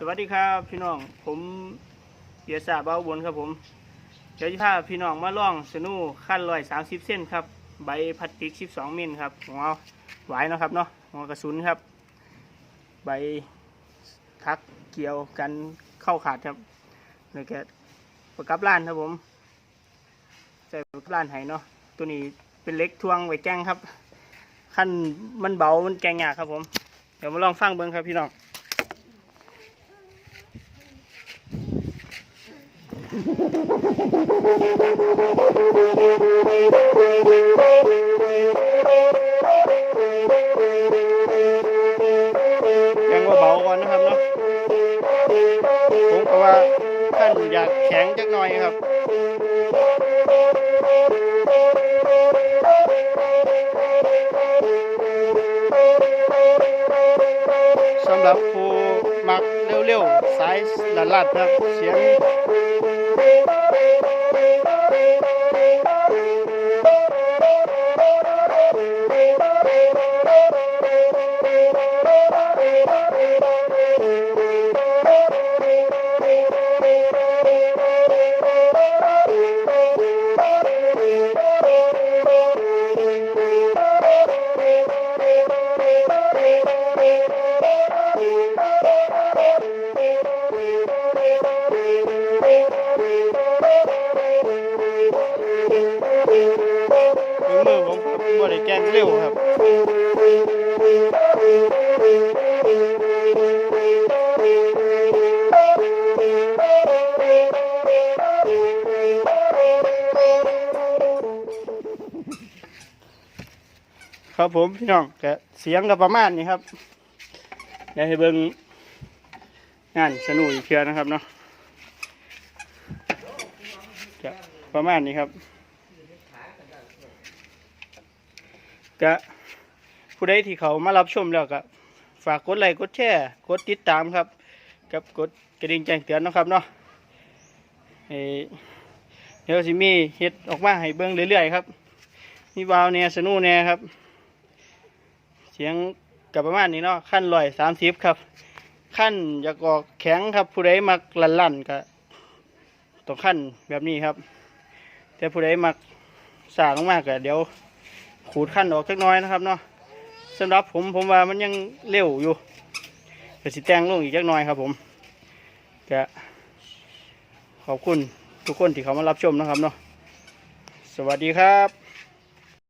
สวัสดีครับพี่น้องผมเบียร์สาเบาบนครับผม เดี๋ยวจะพาพี่น้องมาล่องสนูขั้นลอยสามสิบเส้นครับ ใบพลาสติกสิบสองมิลครับหัวหวายนะครับเนาะหัวกระสุนครับ ใบทักเกี่ยวกันเข้าขาดครับแล้วก็ประกับล้านครับผมใส่ประกับล้านให้เนาะตัวนี้เป็นเล็กทวงไว้แกงครับขั้นมันเบามันแกงยากครับผม เดี๋ยวมาลองฟังเบิ้งครับพี่น้อง ยังว่าเบาก่อนนะครับเนาะผมก็ว่าท่านอยากแข็งจักหน่อยครับสำหรับผู้มักเร็วๆ สายหลัดๆครับเสียง Thank you. มือผมครับบ่ได้แกล้งเร็วครับครับผมพี่น้องกเสียงก็ประมาณนี้ครับเดี๋ยวให้เบิ่งงานสนุกอีกเทื่อนะครับเนาะประมาณนี้ครับ ก็ผู้ใดที่เขามารับชมแล้วก็ฝากกดไลค์กดแชร์กดติดตามครับ กับกดกระดิ่งแจ้งเตือนนะครับเนาะเดี๋ยวสิมีเฮ็ดออกมาให้เบิ่งเรื่อยๆครับ มีวาวเนี่ยสนุเนี่ยครับ เสียงกับประมาณนี้เนาะขั้นลอยสามสิบครับ ขั้นอยากออกแข็งครับ ผู้ใดมักลั่นๆก็ต้องขั้นแบบนี้ครับ แต่ผู้ใดมักสาลงมากก็เดี๋ยว ขูดขั้นออกจักน้อยนะครับเนาะสำหรับผมผมว่ามันยังเร็วอยู่ก็สิแต่งลงอีกจักน้อยครับผมก็ขอบคุณทุกคนที่เขามารับชมนะครับเนาะสวัสดีครับ